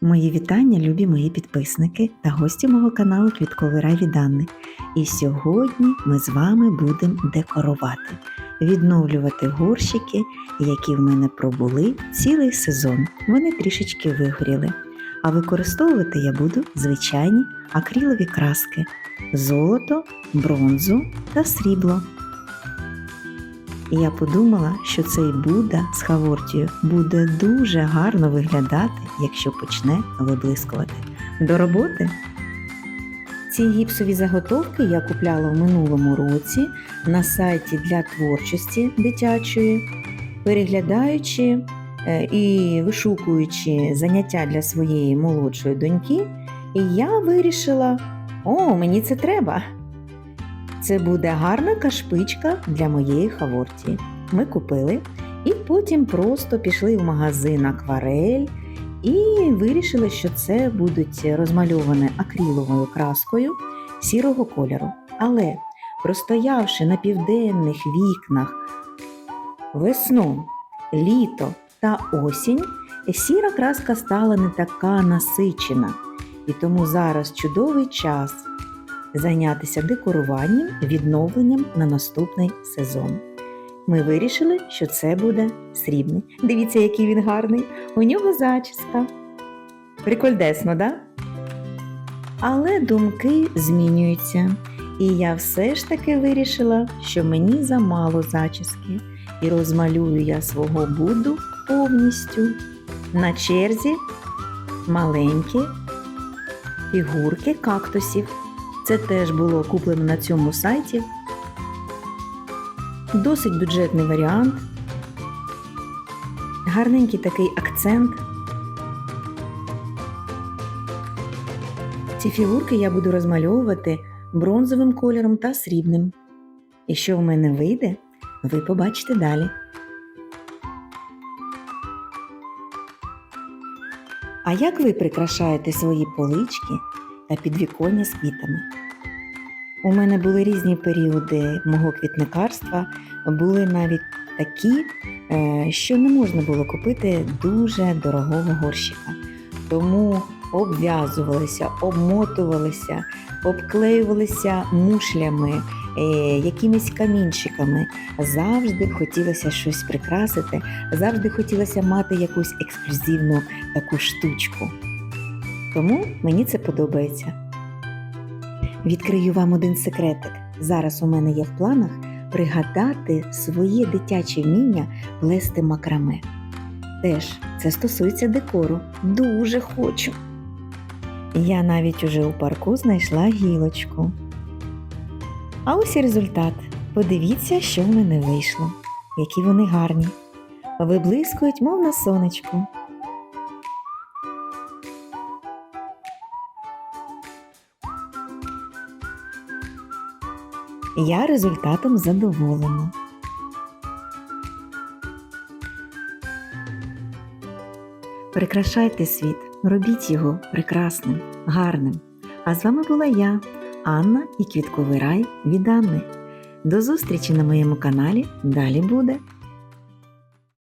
Мої вітання, любі мої підписники та гості мого каналу Квітковий рай від Анни. І сьогодні ми з вами будемо декорувати, відновлювати горщики, які в мене пробули цілий сезон. Вони трішечки вигоріли. А використовувати я буду звичайні акрилові краски: золото, бронзу та срібло. І я подумала, що цей Будда з Хавортією буде дуже гарно виглядати, якщо почне виблискувати. До роботи! Ці гіпсові заготовки я купляла в минулому році на сайті для творчості дитячої, переглядаючи е, і вишукуючи заняття для своєї молодшої доньки, і я вирішила: о, мені це треба! Це буде гарна кашпичка для моєї хаворті. Ми купили і потім просто пішли в магазин акварель і вирішили, що це будуть розмальоване акриловою краскою сірого кольору. Але простоявши на південних вікнах весну, літо та осінь, сіра краска стала не така насичена. І тому зараз чудовий час зайнятися декоруванням, відновленням на наступний сезон. Ми вирішили, що це буде срібний. Дивіться, який він гарний. У нього зачіска. Прикольдесно, да? Але думки змінюються. І я все ж таки вирішила, що мені замало зачіски, і розмалюю я свого Будду повністю. На черзі маленькі фігурки кактусів. Це теж було куплено на цьому сайті. Досить бюджетний варіант. Гарненький такий акцент. Ці фігурки я буду розмальовувати бронзовим кольором та срібним. І що в мене вийде, ви побачите далі. А як ви прикрашаєте свої полички та підвіконня з квітами? У мене були різні періоди мого квітникарства, були навіть такі, е, що не можна було купити дуже дорогого горщика. Тому обв'язувалися, обмотувалися, обклеювалися мушлями, е, якимись камінчиками. Завжди хотілося щось прикрасити, завжди хотілося мати якусь ексклюзивну таку штучку. Тому мені це подобається. Відкрию вам один секретик. Зараз у мене є в планах пригадати своє дитяче вміння плести макраме. Теж це стосується декору. Дуже хочу. Я навіть уже у парку знайшла гілочку. А ось і результат. Подивіться, що в мене вийшло. Які вони гарні. Виблискують, мов на сонечку. Я результатом задоволена. Прикрашайте світ, робіть його прекрасним, гарним. А з вами була я, Анна і Квітковий рай від Анни. До зустрічі на моєму каналі. Далі буде.